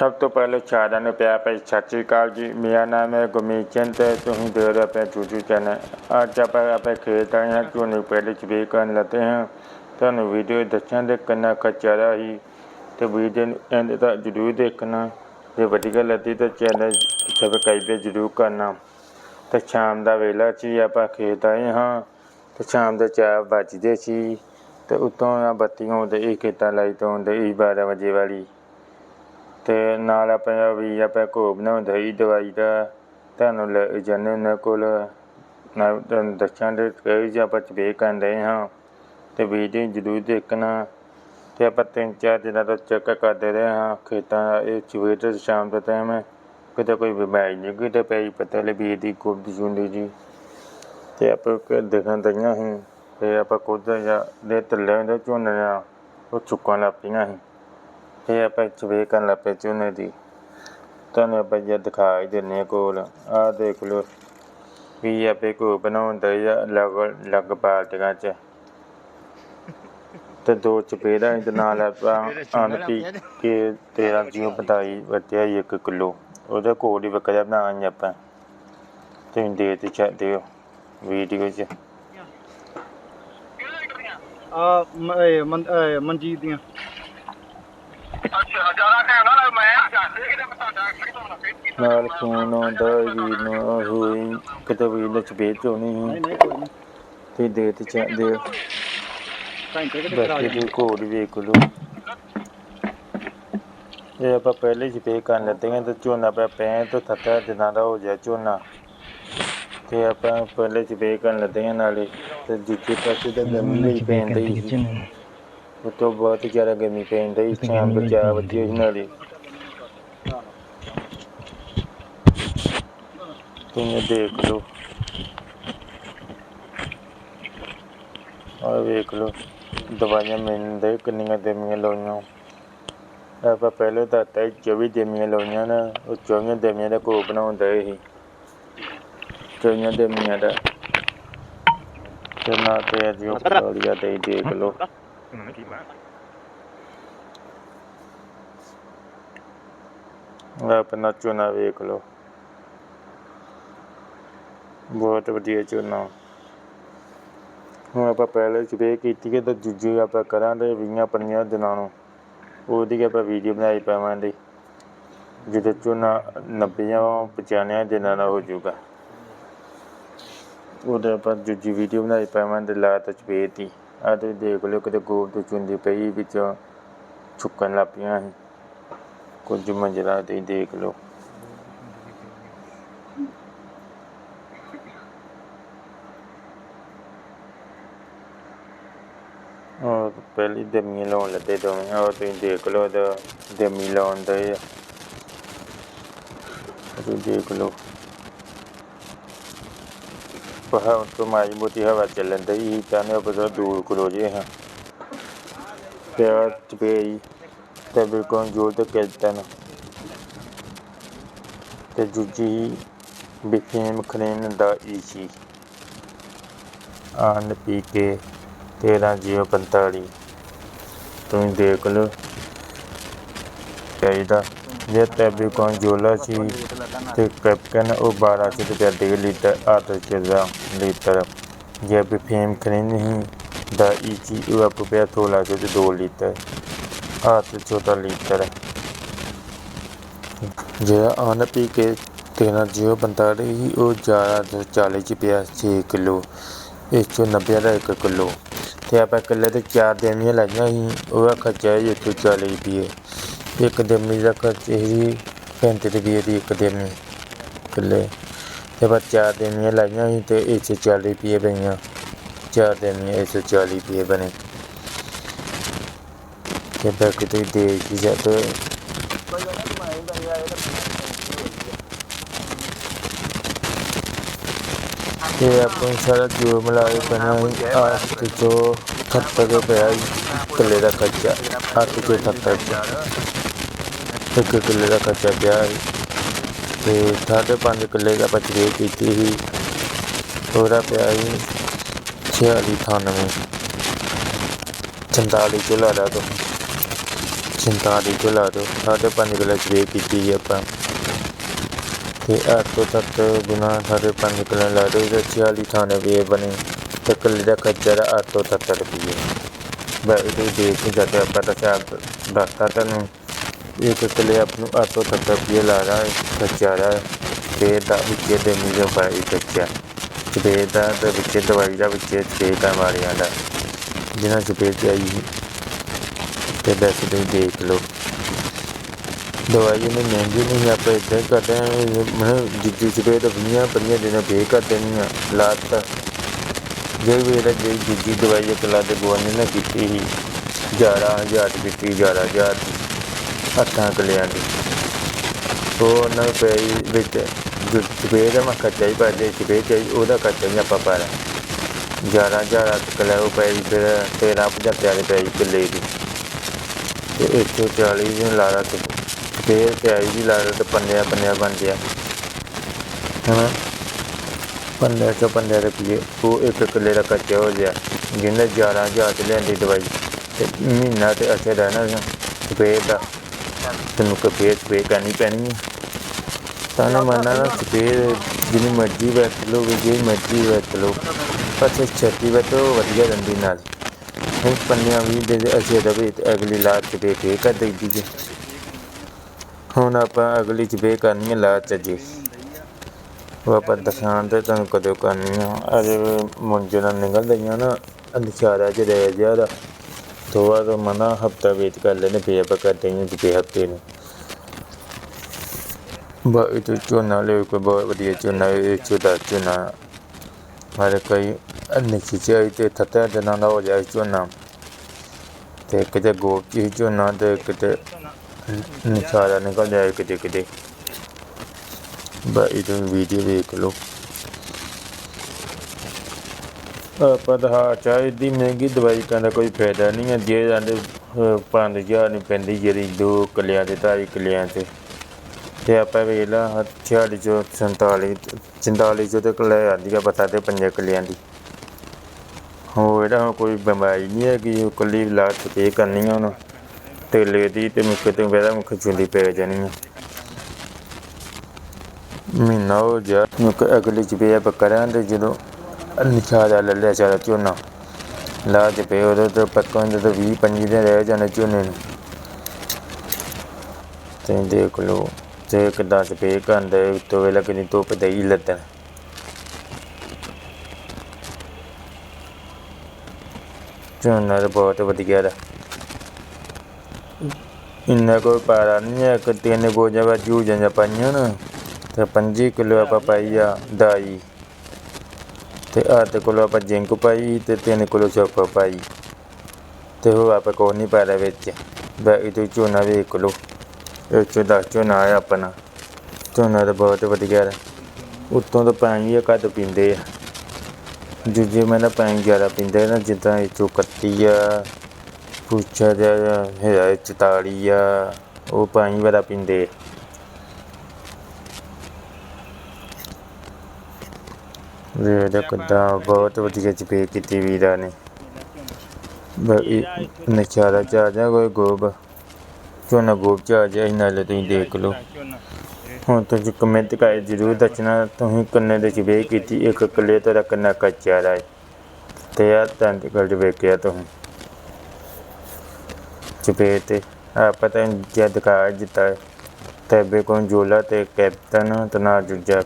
ਸਭ ਤੋਂ ਪਹਿਲੇ ਸਾਰਿਆਂ ਨੂੰ ਪਿਆਰ ਭਰੀ ਸਤਿ ਸ਼੍ਰੀ ਅਕਾਲ ਜੀ। ਮੇਰਾ ਨਾਮ ਹੈ ਗੁਰਮੀਤ ਚੰਦ ਤੇ ਤੁਸੀਂ ਦੇਖ ਰਹੇ ਹੋ ਆਪਣੇ YouTube ਚੈਨਲ ਅੱਜ ਆਪਾਂ ਆਪਣੇ ਖੇਤ ਆਏ ਹਾਂ, ਝੋਨੇ ਪਹਿਲੇ ਚਵੇ ਕਰਨ ਲੱਗੇ ਹਾਂ। ਤੁਹਾਨੂੰ ਵੀਡੀਓ ਦੱਸਾਂਗੇ ਕਿੰਨਾ ਖਚਾਰਾ ਹੀ ਤੇ ਵੀਡੀਓ ਨੂੰ ਐਂਡ ਤੱਕ ਜ਼ਰੂਰ ਦੇਖਣਾ। ਜੇ ਵਧੀਆ ਲੱਗੀ ਤਾਂ ਚੈਨਲ ਸਬਸਕ੍ਰਾਈਬ ਜ਼ਰੂਰ ਕਰਨਾ। ਤੇ ਸ਼ਾਮ ਦਾ ਵੇਲਾ ਸੀ, ਆਪਾਂ ਖੇਤ ਆਏ ਹਾਂ। ਤੇ ਸ਼ਾਮ ਦੇ ਚਾਰ ਵੱਜਦੇ ਸੀ। ਤੇ ਉਤੋਂ ਆ ਬੱਤੀਆਂ ਹੁੰਦੇ ਇਹ ਖੇਤਾਂ ਲਾਈ ਤੋਂ ਹੁੰਦੇ 12 ਵਜੇ ਵਾਲੀ। ਤੇ ਨਾਲ ਆਪਾਂ ਵੀ ਆਪਾਂ ਕੋ ਬਣਾਉਂਦੇ ਸੀ ਦਵਾਈ ਦਾ ਤੁਹਾਨੂੰ ਲੈ ਜਾਂਦੇ ਉਹਨਾਂ ਕੋਲ। ਨਾ ਤੁਹਾਨੂੰ ਦੱਸਾਂਗੇ ਕਈ ਜਿਹਾ ਆਪਾਂ ਚਵੇ ਕਰਦੇ ਹਾਂ ਤੇ ਵੀਡੀਓ ਜ਼ਰੂਰ ਦੇਖਣਾ ਤੇ ਆਪਾਂ ਤਿੰਨ ਚਾਰ ਦਿਨਾਂ ਤੋਂ ਚੈੱਕ ਕਰਦੇ ਰਹੇ ਹਾਂ ਖੇਤਾਂ ਦਾ ਇਹ ਸਵੇਰ ਤੇ ਸ਼ਾਮ ਦਾ ਟਾਈਮ ਹੈ ਕਿਤੇ ਕੋਈ ਬਿਮਾਰੀ ਨਹੀਂ, ਕਿਤੇ ਪਈ ਪਤਾ ਲੈ ਵੀ ਦੀ ਕੁਰਦੀ ਜੀ। ਤੇ ਆਪਾਂ ਕ- ਦੇਖਣ ਦਈਆਂ ਸੀ, ਤੇ ਆਪਾਂ ਕੁਝ ਜਾਂ ਦੇ ਥੱਲੇ ਦੇ ਝੋਨੇ ਆ ਉਹ ਚੁੱਕਣ ਲੱਗ ਪਈਆਂ ਸੀ। ਤੇ ਆਪਾਂ ਚਵੇ ਕਰਨ ਲੱਗ ਪਏ ਝੋਨੇ ਦੀ। ਤੁਹਾਨੂੰ ਆਪਾਂ ਜੇ ਦਿਖਾ ਹੀ ਕੋਲ। ਆਹ ਦੇਖ ਲਓ ਵੀ ਆਪੇ ਕੋ ਬਣਾਉਂਦਾ ਜਾਂ ਲਗ ਲਗ ਬਾਲਟੀਆਂ ਚ। ਤੇ ਦੋ ਚਪੇੜਾ ਦੇ ਨਾਲ ਆਪਾਂ ਅਨ ਪੀ ਕੇ 13 ਜੀਓ ਬਤਾਈ ਵਟਿਆ 1 ਕਿਲੋ। ਉਹਦਾ ਕੋਡ ਹੀ ਵਕਰਿਆ ਬਣਾਉਣਾ ਆਪਾਂ। ਤੁਸੀਂ ਦੇ ਤੇ ਚਾਹਦੇ ਹੋ ਵੀਡੀਓ 'ਚ। ਆ ਮਨਜੀਤ ਦੀਆਂ। ਅੱਛਾ ਨਾ ਮੈਂ ਜਾਂਦੇ ਕਿਤੇ ਮੈਂ ਤੁਹਾਡਾ ਨਾਲ ਫੋਨ ਆਉਂਦਾ ਵੀਰ ਨੂੰ ਹੋਈ ਕਿਤੇ ਵੀਰ ਨੇ ਚਪੇੜ ਚੋਣੀ ਨਹੀਂ। ਸੀ ਨਹੀਂ ਕੋਈ ਨਹੀਂ। ਤੇ ਦੇ ਤੇ ਚਾਹਦੇ ਘੰਟੇ ਕਿਤੇ ਕਰਾ ਬਾਕੀ ਦੇ ਕੋਡ ਵੇਖ ਲਓ। ਇਹ ਆਪਾਂ ਪਹਿਲੇ ਹੀ ਪੇ ਕਰਨ ਲੱਗੇ ਹਾਂ ਤੇ ਝੋਨਾ ਪਿਆ ਪੈਂ ਤੋਂ ਥੱਤਾ ਦਿਨਾਂ ਦਾ ਹੋ ਜਾ ਝੋਨਾ। ਤੇ ਆਪਾਂ ਪਹਿਲੇ ਚ ਪੇ ਕਰਨ ਲੱਗੇ ਹਾਂ ਨਾਲੇ। ਤੇ ਦੂਜੇ ਪਾਸੇ ਤਾਂ ਗਰਮੀ ਨਹੀਂ ਪੈਂਦੀ ਸੀ ਉਹ ਤੋਂ ਬਹੁਤ ਜ਼ਿਆਦਾ ਗਰਮੀ ਪੈਂਦੀ ਸੀ ਸ਼ਾਮ ਦੇ ਚਾਰ ਵਜੇ ਸੀ ਨਾਲੇ ਤੁਸੀਂ ਦੇਖ ਲਓ ਆ ਵੇਖ ਲਓ ਦਵਾਈਆਂ ਮਿਲਦੇ ਕਿੰਨੀਆਂ ਦੇਮੀਆਂ ਲਾਉਣੀਆਂ ਆਪਾਂ ਪਹਿਲੇ ਤਾਂ ਤਾਂ 24 ਦੇਮੀਆਂ ਲਾਉਣੀਆਂ ਨਾ ਉਹ 24 ਦੇਮੀਆਂ ਦਾ ਕੋ ਬਣਾਉਂਦਾ ਸੀ 24 ਦੇਮੀਆਂ ਦਾ ਤੇ ਆਪਣਾ ਝੋਨਾ ਵੇਖ ਲਓ ਬਹੁਤ ਵਧੀਆ ਝੋਨਾ ਹੁਣ ਆਪਾਂ ਪਹਿਲੇ ਸਪਰੇਅ ਕੀਤੀ ਹੈ ਤਾਂ ਦੂਜੀ ਆਪਾਂ ਕਰਾਂਗੇ ਵੀਹਾਂ ਪੰਜੀਆਂ ਦਿਨਾਂ ਨੂੰ ਉਹਦੀ ਆਪਾਂ ਵੀਡੀਓ ਬਣਾਈ ਪਾਵਾਂਗੇ ਜਿਹਦੇ ਝੋਨਾ 90 ਜਾਂ 95 ਦਿਨਾਂ ਦਾ ਹੋ ਜਾਊਗਾ ਉਹਦੇ ਆਪਾਂ ਦੂਜੀ ਵੀਡੀਓ ਬਣਾਈ ਪਾਵਾਂਗੇ ਲਾ ਤਾਂ ਸਪਰੇਅ ਦੀ ਆਹ ਤੁਸੀਂ ਦੇਖ ਲਓ ਕਿਤੇ ਗੋਲ ਤੋਂ ਚੁੰਦੀ ਪਈ ਵਿੱਚੋਂ ਛੁੱਕਣ ਲੱਗ ਪਈਆਂ ਸੀ ਕੁਝ ਮੰਜਰਾ ਤੇ ਦੇਖ ਲਓ ਉਹ ਪਹਿਲੀ ਦਮੀ ਲਾਉਣ ਲੱਗੇ ਦੋਵੇਂ ਉਹ ਤੁਸੀਂ ਦੇਖ ਲਓ ਉਹਦਾ ਦਮੀ ਲਾਉਣ ਦਾ ਇਹ ਤੁਸੀਂ ਦੇਖ ਲਓ ਪਹਾੜ ਤੋਂ ਮਾਈ ਮੋਟੀ ਹਵਾ ਚੱਲਣ ਦੀ ਤਾਂ ਨੇ ਬੜਾ ਦੂਰ ਕਰੋ ਜੇ ਹਾਂ। ਪਿਆਰ ਚਪੇਈ ਤੇ ਬਿਲਕੁਲ ਜੋਰ ਤੇ ਕਹਿੰਦਾ ਨਾ ਤੇ ਦੂਜੀ ਬਿਫੇਮ ਖਰੇਨ ਦਾ ਈਸੀ ਆਨ ਪੀ ਕੇ 13 ਜੀਓ 45 ਤੁਸੀਂ ਦੇਖ ਲਓ। ਚਾਹੀਦਾ। ਜੇ ਤੈਬੀ ਕੋਨ ਜੋਲਾ ਸੀ, ਤੇ ਕੈਪਕਨ ਉਹ 1200 ਰੁਪਏ ਦੇ ਲੀਟਰ ਆਟਾ ਚਿਹਰਾ ਲੀਟਰ। ਜੇ ਵੀ ਫੇਮ ਖਰੀ ਨਹੀਂ ਦਾ ਈਚੀ ਉਹ ਆਪ ਪਿਆ ਤੋਲਾ ਜੋ 2 ਲੀਟਰ ਆਟਾ ਚੌਦਾ ਲੀਟਰ। ਜੇ ਆਨ ਪੀ ਕੇ 13 ਜੀਓ 45 ਹੀ ਉਹ ਜ਼ਿਆਦਾ 40 ਚ ਪਿਆ 6 ਕਿਲੋ 190 ਦਾ 1 ਕਿਲੋ। ਤੇ ਆਪਾਂ ਇਕੱਲੇ ਤੇ ਚਾਰ ਦੇਣੀਆਂ ਲਾਈਆਂ ਸੀ ਉਹਦਾ ਖਰਚਾ ਹੈ 140 ਰੁਪਏ। ਇੱਕ ਦੇਮੀ ਦਾ ਖਰਚਾ ਸੀ 35 ਰੁਪਏ ਦੀ ਇੱਕ ਦੇਮੀ ਕਿੱਲੇ। ਤੇ ਆਪਾਂ ਚਾਰ ਦੇਣੀਆਂ ਲਾਈਆਂ ਸੀ ਤੇ 140 ਰੁਪਏ ਪਈਆਂ। ਚਾਰ ਦੇਣੀਆਂ 140 ਰੁਪਏ ਬਣੇ। ਤੇ ਬਾਕੀ ਤੁਸੀਂ ਦੇਖ ਹੀ ਸਕਦੇ ਤੇ ਆਪਾਂ ਸਾਰਾ ਜੋ ਮਿਲਾਏ ਪੈਣਾ ਆ ਤੇ ਜੋ 78 ਰੁਪਏ ਕਿੱਲੇ ਦਾ ਖਰਚਾ ਹੱਥ ਤੇ 78 ਇੱਕ ਕਿੱਲੇ ਦਾ ਖਰਚਾ ਪਿਆ ਸੀ। ਤੇ ਸਾਢੇ ਪੰਜ ਕਿੱਲੇ ਦਾ ਬਚਰੇ ਕੀਤੀ ਸੀ। ਉਹਦਾ ਪਿਆ ਸੀ ਛਿਆਲੀ ਅਠਾਨਵੇਂ। 47 ਕਿੱਲਾ ਦਾ। ਤੋਂ 47 ਤੋਂ ਲਾ ਦਿਓ ਸਾਢੇ ਪੰਜ ਕਿੱਲੇ ਸਪਰੇਅ ਕੀਤੀ ਜੀ ਆਪਾਂ। ਤੇ ਅੱਠ ਤੋਂ ਸੱਤ ਗੁਣਾ ਸਾਢੇ ਪੰਜ ਕਿੱਲੇ ਲਾ ਦਿਓ ਤੇ 46 ਥਾਣੇ ਬਣੇ। ਤੇ ਕਿੱਲੇ ਦਾ ਖਰਚਾ ਦਾ ਅੱਠ ਤੋਂ ਸੱਤ ਰੁਪਏ ਬਸ ਇਹ ਦੇਖ ਕੇ ਜਾਂਦੇ ਆਪਾਂ ਤਾਂ ਸ਼ਾਇਦ ਦੱਸਤਾ ਤੁਹਾਨੂੰ। ਇੱਕ ਕਿੱਲੇ ਆਪ ਨੂੰ ਅੱਠ ਤੋਂ ਲਾ ਰਹਾ ਹੈ ਦਾ ਤੇ ਦਾ ਵਿੱਚੇ ਦੇ ਮੀਜ਼ੋ ਪਾਈ ਖਰਚਾ ਸਪਰੇਅ ਦਾ ਤੇ ਵਿੱਚੇ ਦਵਾਈ ਦਾ ਵਿੱਚੇ ਸਪਰੇਅ ਕਰਨ ਦਾ, ਜਿਹਨਾਂ ਸਪਰੇਅ ਆਈ ਸੀ। ਤੇ ਵੈਸੇ ਤੁਸੀਂ ਦੇਖ ਲਓ। ਦਵਾਈ ਇਹਨੇ ਮਹਿੰਗੀ ਨਹੀਂ ਆਪਾਂ ਇੱਦਾਂ ਹੀ ਕਰਦੇ ਹਾਂ ਮੈਂ ਜਿੱਦੀ ਸਪਰੇਅ ਤਾਂ ਵੀਹਾਂ ਪੰਜਾਂ ਦਿਨਾਂ ਪੇ ਕਰ ਦੇਣੀ ਆ, ਲਾਤ ਤਾਂ। ਜੇ ਵੀ ਇਹਦਾ ਜਿਹੜੀ ਦੂਜੀ ਦਵਾਈ ਇੱਕ ਲੱਤ ਗਵਾਨੇ ਨੇ ਕੀਤੀ ਸੀ, ਗਿਆਰਾਂ ਹਜ਼ਾਰ ਦੀ ਕੀਤੀ ਗਿਆਰਾਂ ਹਜ਼ਾਰ ਦੀ। ਹੱਥਾਂ ਕਲਿਆਂ ਦੀ। ਸੋ ਉਹਨਾਂ ਨੂੰ ਪਈ ਵਿੱਚ ਜੋ ਦਾ ਮੈਂ ਖਰਚਾ ਹੀ ਪਾ ਦੇ ਚਾਹੀ, ਉਹਦਾ ਖਰਚਾ ਵੀ ਆਪਾਂ ਪਾ ਗਿਆਰਾਂ ਹਜ਼ਾਰ ਤੱਕ ਲੈ ਉਹ ਪਈ, ਫਿਰ ਤੇਰਾਂ, ਪੰਜਾਹ ਪਿਆਰੇ ਪਈ ਕਿੱਲੇ ਦੀ। ਤੇ ਇੱਕ ਸੌ ਚਾਲੀ ਦਿਨ ਲਾ ਲਾ ਤੇ ਫੇਰ ਪਿਆਈ ਵੀ ਲਾ ਲਾ ਤੇ ਪੰਨਿਆ ਪੰਨਿਆ ਬਣ ਗਿਆ। ਹਾਂ ਪੰਨਿਆ ਚੋਂ ਪੰਨਿਆ ਰੁਪਏ ਉਹ ਇੱਕ ਕਿੱਲੇ ਦਾ ਖਰਚਾ ਹੋ ਗਿਆ। ਜਿਹਨੇ ਗਿਆਰਾਂ ਹਜ਼ਾਰ ਚ ਲੈਂਦੀ ਦਵਾਈ, ਤੇ ਮਹੀਨਾ ਤੇ ਅੱਛਾ ਰਹਿਣਾ ਸੀ ਫੇਰ ਦਾ। ਤੈਨੂੰ ਕਿ ਫੇਰ ਫੇਰ ਕਰਨੀ ਪੈਣੀ ਹੈ ਤਾਂ ਨਾ ਮੰਨਣਾ ਨਾ ਫੇਰ ਜਿੰਨੀ ਮਰਜ਼ੀ ਵਰਤ ਲਓ ਜਿਹੜੀ ਮਰਜ਼ੀ ਵਰਤ ਲਓ। ਪਰ ਛੱਤੀ ਵਰਤੋ ਵਧੀਆ ਰਹਿੰਦੀ ਨਾਲ। ਹੁਣ ਪੰਨਿਆਂ ਵੀ ਦੇ ਦੇ ਅਸੀਂ ਰਵੇ ਤੇ ਅਗਲੀ ਲਾਤ ਚ ਦੇ ਕੇ ਕਰ ਦਈਦੀ ਜੀ। ਹੁਣ ਆਪਾਂ ਅਗਲੀ ਚ ਬੇ ਕਰਨੀ ਹੈ ਲਾਤ ਚ ਜੀ। ਉਹ ਆਪਾਂ ਦਿਖਾਉਣ ਤੇ ਤੁਹਾਨੂੰ ਕਦੋਂ ਕਰਨੀ ਆ। ਅਜੇ ਮੁੰਜੇ ਨਾਲ ਨਿਕਲ ਗਈਆਂ ਨਾ। ਅਨਿਸ਼ਾਰਾ ਚ ਰਹਿ ਜ਼ਿਆਦਾ ਤੋਆ ਤੋਂ ਮਨਾ ਹਫਤਾ ਵੇਟ ਕਰ ਲੈਣੇ ਫੇਰ ਆਪਾਂ ਕਰਦੇ ਹਾਂ ਜੀ ਹਫ਼ਤੇ ਨੂੰ। ਬਾ ਇਹ ਤੋਂ ਝੋਨਾ ਲੈ ਕੋਈ ਬਹੁਤ ਵਧੀਆ ਝੋਨਾ, ਇਹ ਚੋਦਾ ਝੋਨਾ। ਹਰ ਕੋਈ ਨਿੱਚੀ ਚਾਹੀ ਤੇ ਥੱਤਾ ਦਿਨਾਂ ਦਾ ਹੋ ਜਾਏ ਝੋਨਾ। ਤੇ ਕਿਤੇ ਗੋਪੀ ਚ ਝੋਨਾ ਤੇ ਕਿਤੇ ਨਿਸ਼ਾਰਾ ਨਿਕਲ ਜਾਏ ਕਿਤੇ ਕਿਤੇ ਬਾ ਤੋਂ। ਵੀਡੀਓ ਵੇਖ ਲਓ। ਆਪਾਂ ਤਾਂ ਹਾਂ ਚਾਹੇ ਦੀ ਮਹਿੰਗੀ ਦਵਾਈ ਕਰਨ ਦਾ ਕੋਈ ਫਾਇਦਾ ਨਹੀਂ ਹੈ। ਜੇ ਜਾਂਦੇ ਪੰਜ ਹਜ਼ਾਰ ਨਹੀਂ ਪੈਂਦੀ, ਜਿਹੜੀ ਦੋ ਕਿੱਲਿਆਂ ਤੇ, ਢਾਈ ਕਿੱਲਿਆਂ ਤੇ। ਤੇ ਆਪਾਂ ਵੇਖ ਲਾ ਛਿਆਲੀ ਚੋਂ ਸੰਤਾਲੀ, ਚੰਤਾਲੀ ਚੋਂ ਤੇ ਲੈ ਆਉਂਦੀ ਆ, ਪਤਾ ਤੇ ਪੰਜਾਂ ਕਿੱਲਿਆਂ ਦੀ। ਹੋ ਇਹਦਾ ਕੋਈ ਬਿਮਾਰੀ ਨਹੀਂ ਹੈ ਕਿ ਉਹ ਕੱਲੀ ਲਾਟ ਤੇ ਕਰਨੀ ਆ ਹੁਣ ਤੇਲੇ ਦੀ ਤੇ ਮੁੱਖ ਤੇ ਵੇਦਾ ਮੁੱਖ ਚੁੰਦੀ ਪੈ ਜਾਣੀ ਆ। ਮਹੀਨਾ ਹੋ ਜਾ ਮੁੱਖ ਅਗਲੀ ਚ ਪਿਆ ਬੱਕਰਾਂ ਤੇ ਜਦੋਂ ਨਿਸ਼ਾਰਾ ਲੈ ਲਿਆ ਸਾਰਾ ਝੋਨਾ। ਲਾ ਤੇ ਪਏ ਉਹਦੇ ਤੋਂ ਪੱਕਾ ਦੇ ਤੇ 20 25 ਦਿਨ ਰਹਿ ਜਾਣੇ ਝੋਨੇ ਨੂੰ। ਤੇ ਦੇਖ ਲਓ ਤੇ ਕਿੱਦਾਂ ਸਪੇ ਕਰਦੇ ਉੱਤੋਂ ਵੇਲੇ ਕਿੰਨੀ ਧੁੱਪ ਦਈ ਲੱਦਣ ਝੋਨਾ ਤਾਂ ਬਹੁਤ ਵਧੀਆ ਦਾ। ਇੰਨਾ ਕੋਈ ਪਾਰਾ ਨਹੀਂ ਹੈ ਕਿ ਤਿੰਨ ਗੋਜਾਂ ਵਾ ਜੂ ਜਾਂ ਪਾਈਆਂ ਨਾ। ਤੇ 25 ਕਿਲੋ ਆਪਾਂ ਪਾਈ ਆ, ਦਾਈ। ਤੇ ਅੱਧ ਕਿਲੋ ਆਪਾਂ ਜਿੰਕ ਪਾਈ ਤੇ 3 ਕਿਲੋ ਚੋਪਾ ਪਾਈ। ਤੇ ਉਹ ਆਪਾਂ ਕੋਈ ਨਹੀਂ ਪਾਇਆ ਵਿੱਚ। ਬੈ ਇਹ ਤੋਂ ਝੋਨਾ ਵੇਖ ਲਓ। ਇਹ ਚੋਂ ਦਸ ਝੋਨਾ ਆ ਆਪਣਾ। ਝੋਨਾ ਤਾਂ ਬਹੁਤ ਵਧੀਆ ਹੈ। ਉੱਤੋਂ ਤਾਂ ਪਾਣੀ ਵੀ ਘੱਟ ਪੀਂਦੇ ਆ। ਦੂਜੇ ਮੈਂ ਨਾ ਪਾਣੀ ਜ਼ਿਆਦਾ ਪੀਂਦੇ ਨਾ, ਜਿੱਦਾਂ ਇਹ ਚੋਂ ਕੱਤੀ ਆ, ਪੁੱਛਾ ਜਿਹਾ ਹੈ ਚਤਾਲੀ ਆ, ਉਹ ਪਾਣੀ ਬੜਾ ਪੀਂਦੇ ਆ। ਵੇਖ ਕਿੱਦਾਂ ਬਹੁਤ ਵਧੀਆ ਚਪੇ ਕੀਤੀ ਵੀਰਾਂ ਨੇ। ਬਈ ਨਚਾਰਾ ਚ ਆ ਜਾ ਕੋਈ ਗੋਬ। ਝੋਨਾ ਗੋਬ ਚ ਆ ਜਾ ਇਹਨਾਂ ਤੁਸੀਂ ਦੇਖ ਲਓ। ਹੁਣ ਤੁਸੀਂ ਕਮੈਂਟ ਕਰ ਜਰੂਰ ਦੱਸਣਾ, ਤੁਸੀਂ ਕਿੰਨੇ ਦੇ ਚਪੇ ਕੀਤੀ, ਇੱਕ ਕਿੱਲੇ ਤੋਂ ਕਿੰਨਾ ਕੱਚਾ ਹੈ ਤੇ ਆ ਤਾਂ ਗੱਲ ਵੇਖਿਆ ਤੁਸੀਂ। ਚਪੇ ਤੇ ਆ ਪਤਾ ਜਦ ਕਾ ਜਿੱਤਾ ਤਬੇ ਕੋਲ ਜੋਲਾ ਤੇ ਕੈਪਟਨ ਤੇ ਨਾ ਜੁਜਾ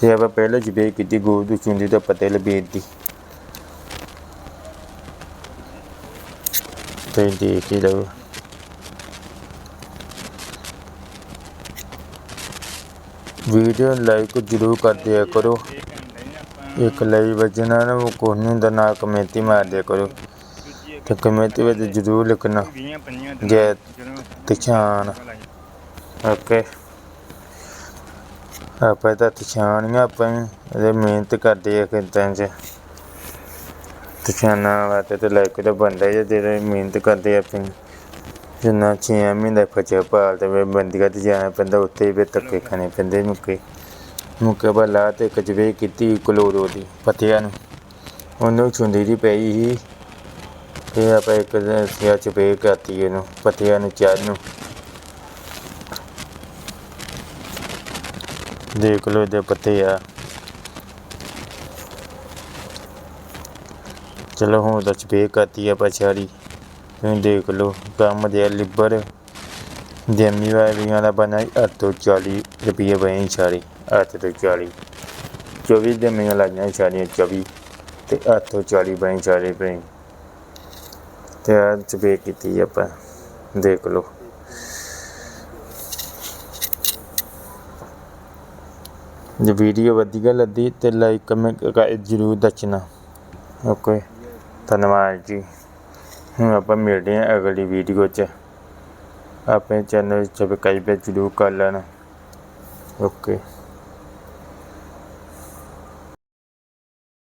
ਇਹ ਆਪਾਂ ਪਹਿਲਾਂ ਜਿਵੇਂ ਕੀਤੀ ਗੋਦ ਦੀ ਚੁੰਦੀ ਦਾ ਪਤੇ ਲਬੇਟ ਦੀ। ਤੇ ਦੇਖ ਹੀ ਲਓ। ਵੀਡੀਓ ਲਾਈਕ ਜਰੂਰ ਕਰ ਦਿਆ ਕਰੋ। ਇੱਕ ਲਈ ਵਜਣਾ ਨਾ ਉਹ ਕੋਈ ਨਹੀਂ ਹੁੰਦਾ ਨਾ ਕਮੇਟੀ ਮਾਰ ਦਿਆ ਕਰੋ। ਤੇ ਕਮੇਟੀ ਵਿੱਚ ਜਰੂਰ ਲਿਖਣਾ। 20 ਪੰਜੀਆਂ ਜੈ ਤਛਾਨ ਓਕੇ। ਆਪਾਂ ਤਾਂ ਤਛਾਨੀਆਂ ਆਪਾਂ ਹੀ ਇਹਦੇ ਮਿਹਨਤ ਕਰਦੇ ਆ ਖੇਤਾਂ 'ਚ। ਤਛਾਨਾ ਵਾਤੇ ਤੇ ਕੇ ਤਾਂ ਬੰਦਾ ਜੇ ਜਿਹੜੇ ਮਿਹਨਤ ਕਰਦੇ ਆਪਾਂ ਆਪਣੀ। ਜਿੰਨਾ ਛੇ ਮਹੀਨੇ ਫਚੇ ਭਾਲ ਤੇ ਵੇ ਬੰਦੀਆਂ ਤੇ ਜਾਣਾ ਪੈਂਦਾ ਉੱਤੇ ਵੀ ਧੱਕੇ ਖਾਣੇ ਪੈਂਦੇ ਮੁੱਕੇ। ਮੁੱਕੇ ਬਲਾ ਤੇ ਕਜਵੇ ਕੀਤੀ ਕਲੋਰੋ ਦੀ, ਪਤਿਆਂ ਨੂੰ। ਉਹਨੂੰ ਛੁੰਦੀ ਦੀ ਪਈ ਸੀ। ਇਹ ਆਪਾਂ ਇੱਕ ਦਿਨ ਸਿਆ ਚ ਕਰਤੀ ਇਹਨੂੰ ਪੱਤਿਆਂ ਨੂੰ ਚਾਰ ਨੂੰ। ਦੇਖ ਲਓ ਇਹਦੇ ਪੱਤੇ ਆ। ਚਲੋ ਹੁਣ ਤਾਂ ਸਪੇ ਕਰਤੀ ਆ ਪਛਾੜੀ ਤੁਸੀਂ ਦੇਖ ਲਓ ਕੰਮ ਦੇ ਲਿਬਰ ਦੇਮੀ ਵਾਲੀਆਂ ਦਾ ਬਣਾ 8 ਤੋਂ 40 ਰੁਪਏ ਬਣੇ ਸਾਰੇ 8 ਤੋਂ 40 24 ਜਮੀਆਂ ਲਾਈਆਂ ਸਾਰੀਆਂ 24 ਤੇ 8 ਤੋਂ 40 ਬਣੇ ਸਾਰੇ ਪਏ ਤੇ ਆ ਸਪੇ ਕੀਤੀ ਆਪਾਂ, ਦੇਖ ਲਓ। ਵੀਡੀਓ ਵਧੀਆ ਲੱਗੀ ਤੇ ਲਾਈਕ ਕਮੈਂਟ ਜਰੂਰ ਦੱਸਣਾ। ਓਕੇ ਧੰਨਵਾਦ ਜੀ। ਹੁਣ ਆਪਾਂ ਮਿਲਦੇ ਹਾਂ ਅਗਲੀ ਵੀਡੀਓ 'ਚ। ਆਪਣੇ ਚੈਨਲ 'ਚ ਸਬਸਕ੍ਰਾਈਬ ਜ਼ਰੂਰ ਕਰ ਲੈਣਾ। ਓਕੇ